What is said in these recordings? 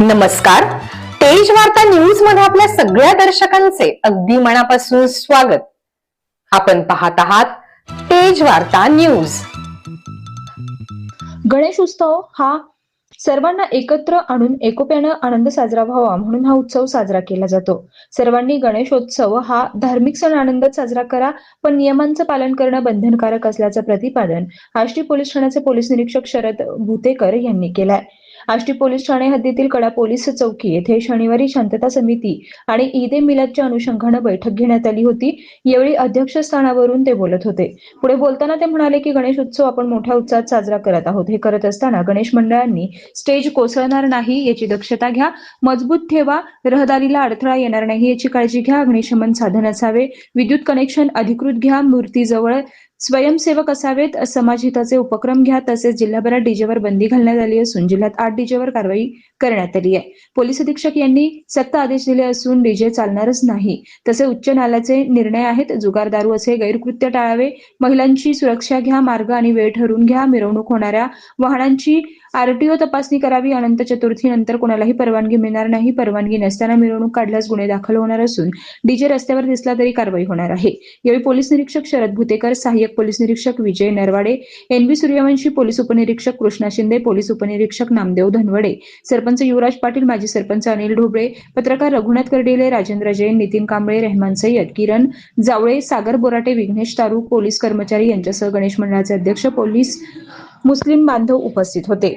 नमस्कार. तेज वार्ता न्यूजमध्ये आपल्या सगळ्या दर्शकांचे अगदी मनापासून स्वागत. आपण पाहत आहात तेज वार्ता न्यूज गणेश उत्सव हा सर्वांना एकत्र आणून एकोप्यानं आनंद साजरा व्हावा म्हणून हा उत्सव साजरा केला जातो. सर्वांनी गणेशोत्सव हा धार्मिक सण आनंदात साजरा करा पण नियमांचं पालन करणं बंधनकारक असल्याचं प्रतिपादन आष्टी पोलीस ठाण्याचे पोलीस निरीक्षक शरद भुतेकर यांनी केलंय. आष्टी पोलीस ठाणे हद्दीतील कडा पोलीस चौकी येथे शनिवारी शांतता समिती आणि ईद ए मिलादच्या अनुषंगानं बैठक घेण्यात आली होती. यावेळी अध्यक्षस्थानावरून ते बोलत होते. पुढे बोलताना ते म्हणाले की गणेश उत्सव आपण मोठ्या उत्साहात साजरा करत आहोत. हे करत असताना गणेश मंडळांनी स्टेज कोसळणार नाही याची दक्षता घ्या. मजबूत ठेवा. रहदारीला अडथळा येणार नाही याची काळजी घ्या. अग्निशमन साधन असावे. विद्युत कनेक्शन अधिकृत घ्या. मूर्तीजवळ स्वयंसेवक असावेत समाजहिताचे उपक्रम घ्या तसेच जिल्हाभरात डीजेवर बंदी घालण्यात आली असून जिल्ह्यात आठ डीजेवर कारवाई करण्यात आली आहे. पोलीस अधीक्षक यांनी सक्त आदेश दिले असून डीजे चालणारच नाही. तसे उच्च न्यायालयाचे निर्णय आहेत जुगार दारू असे गैरकृत्य टाळावे महिलांची सुरक्षा घ्या मार्ग आणि वेळ ठरवून घ्या मिरवणूक होणाऱ्या वाहनांची आरटीओ तपासणी करावी अनंत चतुर्थी नंतर कोणालाही परवानगी मिळणार नाही परवानगी नसताना मिरवणूक काढल्यास गुन्हे दाखल होणार असून डीजे रस्त्यावर दिसला तरी कारवाई होणार आहे. यावेळी पोलीस निरीक्षक शरद भुतेकर सहाय्यक पोलीस निरीक्षक Vijay Narwade N B Suryavanshi police उपनिरीक्षक कृष्णा शिंदे पोलीस उपनिरीक्षक नामदेव धनवडे सरपंच युवराज पाटील माजी सरपंच अनिल ढोबळे पत्रकार रघुनाथ कर्डिले राजेंद्र जैन नितीन कांबळे रेहमान सय्यद किरण जावळे सागर बोराटे विघ्नेश तारू पोलीस कर्मचारी यांच्यासह गणेश मंडळाचे अध्यक्ष पोलीस मुस्लिम बांधव उपस्थित होते.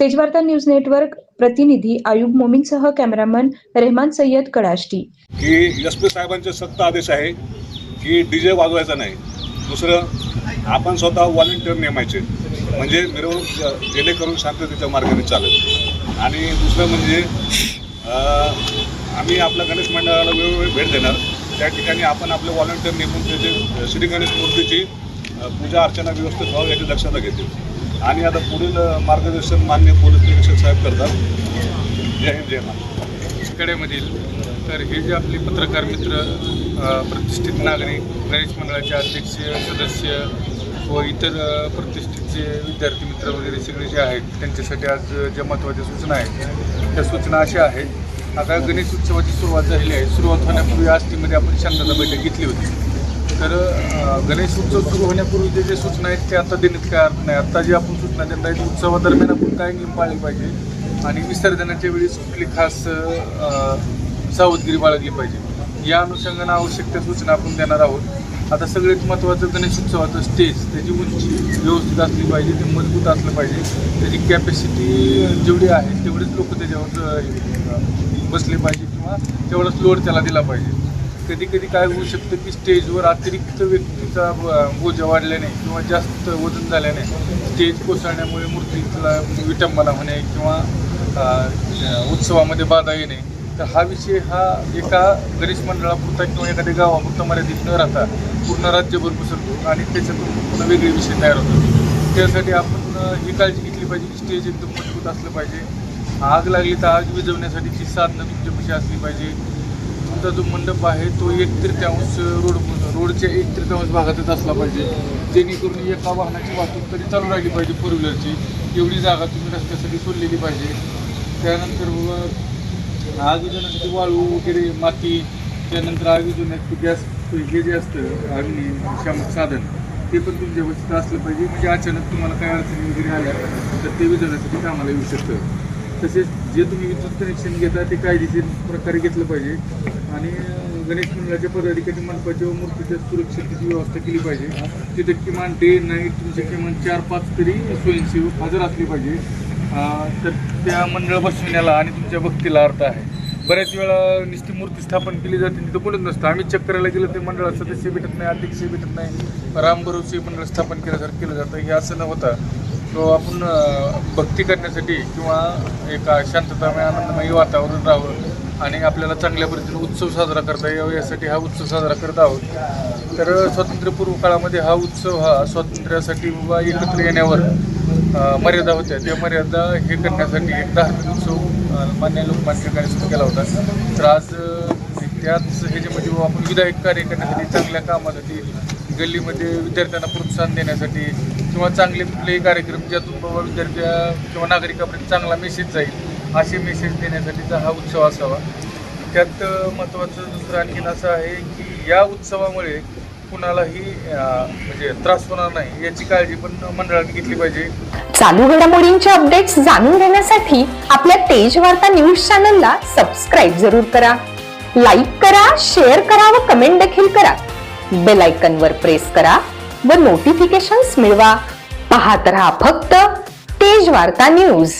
तेजवार्ता न्यूज नेटवर्क प्रतिनिधी आयुब मोमीनसह कॅमेरामन रेहमान सय्यद कडाष्टी. की एस पी साहेबांचे सत्ता आदेश आहे की डी जे वाजवायचा नाही. दुसरं आपण स्वतः व्हॉलेंटिअर नेमायचे. म्हणजे मिरवणूक जेणेकरून शांततेच्या मार्गाने चालेल. आणि दुसरं म्हणजे आम्ही आपल्या गणेश मंडळाला वेळोवेळी भेट देणार. त्या ठिकाणी आपण आपले व्हॉलेंटिअर नेमून त्याचे श्री गणेश मूर्तीची पूजा अर्चना व्यवस्थित व्हावं याची दक्षता घेते आणि आता पुढील मार्गदर्शन मान्य पोलीस निरीक्षक साहेब करतात. जय हिंद जय महाराष्ट्र. कडेमधील तर हे जे आपले पत्रकार मित्र प्रतिष्ठित नागरिक गणेश मंडळाचे अध्यक्ष सदस्य व इतर प्रतिष्ठितचे विद्यार्थी मित्र वगैरे सगळे जे आहेत त्यांच्यासाठी आज ज्या महत्त्वाच्या सूचना आहेत त्या सूचना अशा आहेत. आता गणेश उत्सवाची सुरुवात झालेली आहे. सुरुवात होण्यापूर्वी आस्तीमध्ये आपण शांतता बैठक घेतली होती. तर गणेश उत्सव सुरू होण्यापूर्वी जे जे सूचना आहेत ते आता देण्यात काय अर्थ नाही. आत्ता जे आपण सूचना देत आहेत उत्सवादरम्यान आपण काय नियम पाळले पाहिजे? आणि विसर्जनाच्या वेळेस कुठली खास सावधगिरी बाळगली पाहिजे. या अनुषंगानं आवश्यक त्या सूचना आपण देणार आहोत. आता सगळ्यात महत्त्वाचं गणेश उत्सवाचं स्टेज त्याची उंची व्यवस्थित असली पाहिजे ते मजबूत असलं पाहिजे. त्याची कॅपॅसिटी जेवढी आहे तेवढेच लोक त्याच्यावर बसले पाहिजे किंवा तेवढाच लोड त्याला दिला पाहिजे. कधी कधी काय होऊ शकतं की स्टेजवर अतिरिक्त व्यक्तीचा ब- बोजा वाढल्याने किंवा जास्त वजन झाल्याने स्टेज कोसळण्यामुळे मूर्तीला विटंबना होणे किंवा उत्सवामध्ये बाधा येणे तर हा विषय हा एका गणेश मंडळापुरता किंवा एखाद्या गावापुरता मर्यादित न राहता पूर्ण राज्यभर पसरतो आणि त्याच्यातून पुन्हा वेगळे विषय तयार होतात. त्यासाठी आपण ही काळजी घेतली पाहिजे की स्टेज एकदम मजबूत असलं पाहिजे. आग लागली तर आग विझवण्यासाठीची साधनं तुमच्यापाशी असली पाहिजे. तुमचा जो मंडप आहे तो एक तृतीयांश रोड रोडच्या एक तृतीयांश भागातच असला पाहिजे. जेणेकरून एका वाहनाची वाहतूक तरी चालू राहिली पाहिजे फोर व्हीलरची एवढी जागा तुम्ही रस्त्यासाठी सोडलेली पाहिजे. त्यानंतर व वाळू वगैरे माती त्यानंतर आग गॅस हे जे असतं अग्नि शामक साधन ते पण तुमच्या व्यवस्थित असलं पाहिजे. म्हणजे अचानक तुम्हाला काय अडचणी वगैरे आल्या तर ते विझवण्यासाठी कामाला येऊ शकतं. तसेच जे तुम्ही विद्युत कनेक्शन घेता ते कायदेशीर प्रकारे घेतलं पाहिजे. आणि गणेश मंडळाच्या पदाधिकारी मंडपाच्या व मूर्तीच्या सुरक्षेची व्यवस्था केली पाहिजे तिथे किमान डे नाईट तुमचे किमान चार पाच तरी स्वयंसेवक हजर असले पाहिजे. तर त्या मंडळ बसविण्याला आणि तुमच्या भक्तीला अर्थ आहे. बऱ्याच वेळा निष्ठी मूर्ती स्थापन केली जाते तिथं कोणीच नसतं. आम्ही चक्कराला गेलो ते मंडळ सदस्य भेटत नाही अध्यक्ष भेटत नाही. रामभरोसे मंडळ स्थापन केल्यासारखं केलं जातं. हे असं न होता तो आपण भक्ती करण्यासाठी किंवा एका शांततामय आनंदमय वातावरण राहावं आणि आपल्याला चांगल्या पद्धतीने उत्सव साजरा करता यावा यासाठी हा उत्सव साजरा करत आहोत. तर स्वातंत्र्यपूर्व काळामध्ये हा उत्सव हा स्वातंत्र्यासाठी बाबा एकत्र येण्यावर मर्यादा होत्या. त्या मर्यादा हे करण्यासाठी एक धार्मिक उत्सव मान्य लोकमान्य कार्यक्रम केला होता. तर आज त्याच ह्याच्यामध्ये म्हणजे आपण विधायक कार्य करण्यासाठी चांगल्या कामासाठी गल्लीमध्ये विद्यार्थ्यांना प्रोत्साहन देण्यासाठी किंवा चांगले कुठलेही कार्यक्रम ज्यातून बाबा विद्यार्थ्या किंवा नागरिकापर्यंत चांगला मेसेज जाईल असे मेसेज देण्यासाठीचा हा उत्सव असावा. त्यात महत्त्वाचं दुसरं आणखीन असं आहे की या उत्सवामुळे कुणालाही म्हणजे त्रास होणार नाही याची काळजी पण मंडळाने घेतली पाहिजे. चालू घडामोडींचे अपडेट्स जाणून घेण्यासाठी आपल्या तेज वार्ता न्यूज चॅनलला सबस्क्राईब जरूर करा. लाईक करा शेअर करा व कमेंट देखील करा. बेल आयकन वर प्रेस करा व नोटिफिकेशन्स मिळवा. पाहत रहा फक्त तेज वार्ता न्यूज